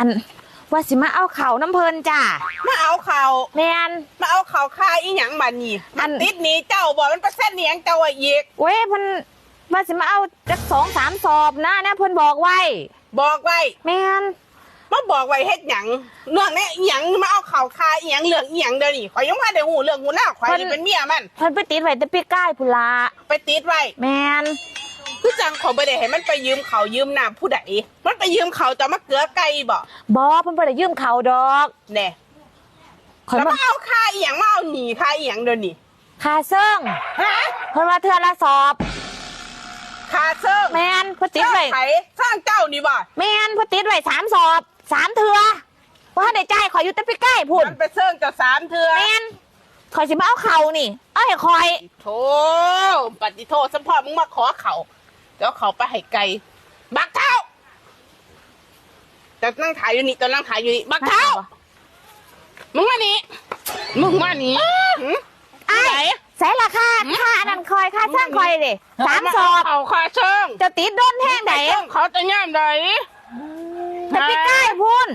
อันว่าสิมาเอาเข่าวน้ำเพลินจ้ามาเอาเขาแมนมาเอาเขาค่าอีหยังมานี่อัมันนติดหนี้เจ้าบอกมันเปอร์เซ็นต์เนียงเจ้าอะอีกเว้ยเพิ่นว่าสิมาเอาจักสองสามสอบนะนะเพิ่นบอกไว้ บอกไว้แมนมาบอกไว้เฮ็ดหยังเรื่องนี้อีหยังมาเอาเขาค่าอีหยังเรื่องอีหยังเดี๋ยวนี้ข่อยยังว่าได้หูเรื่องหูหน้าข่อยนี่เป็นเมียมันเพิ่นไปติดไว้แต่ปีก้ายพุนลาไปติดไว้แมน คือจังเขาไม่ได้ให้มันไปยืมเขายืมน้ำผู้ใดมันไปยืมเขาจะมาเกลือไก่บ่บอเพิ่นบ่ได้ยืมเขาดอกแน่ข่อยแล้วมามาเอาค่าอีหยังมาเอาหนีค่าอีหยังเดี๋ยวนี้ค่าเซิ่งฮะเพิ่นว่าเทื่อละสอบค่าเซิ่งแมนเพิ่นติดไว้ไผสร้างเจ้านี่บ่แมนเพิ่นติดไว้สามสอบสามเทื่อว่าได้จ่ายข่อยอยู่แต่ปีก้ายพุ่นมันไปเซิ่งจะสามเทือแมนข่อยสิมาเอาเข่านี่ เอาให้ข่อยโธ่ปฏิโทษสมพ่อมึงมาขอเขา เดี๋ยวเขาไปให้ไก่บักเท้าจะนั่งถ่ายอยู่นี่จะนั่งถ่ายอยู่นี่บักเท้ามึงมานี่มึงมานี่หืมไอ้ไหนใส่ราคาค่าอันนั้นคอยค่าสร้างคอยดิสามสอบเอาค่าเชิงจะติดโดนแท่งไหนเชิงเขาจะย่ามใดจะปีก้ายพุ่น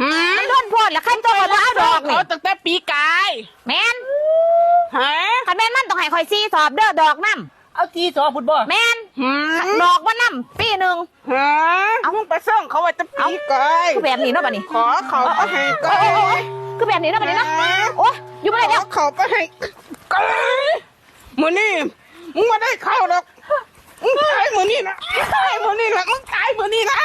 หืมมันโดนพ่นแล้วขั้นโตว่าเอาดอกนี่เขาตั้งแต่ปีกายแมนฮะ คันแมนมันต้องให้คอยซีสอบเด้อดอกน้ เอาทีสอพุดบ่ำแมนหืมดอกว่าน้ำปีหนึ่งฮะเอามึงไปเส่งเขาว่าจะปีกายคือแบบนี้เนาะบัดนี้ ขอเขาไปให้ไก่คือแบบนี้เนาะบัดนี้เนาะโอ้ยอยู่ไม่ได้แล้แล้ววเขาไปให้ไก่มือนี่มึงมาได้เข้าหรอกมึงตายมือนี่นะมึงตายมือนี่นะมึงตายมือนี่นะ